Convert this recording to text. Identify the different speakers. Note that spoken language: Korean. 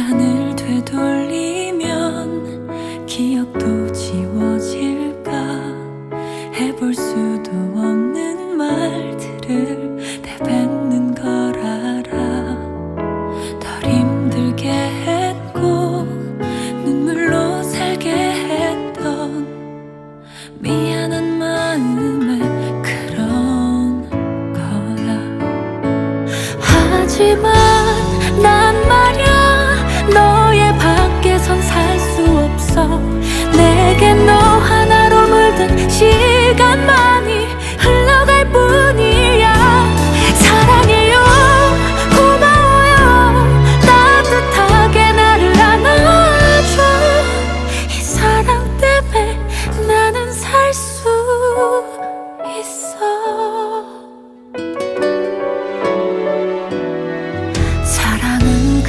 Speaker 1: 시간을 되돌리면 기억도 지워질까? 해볼 수도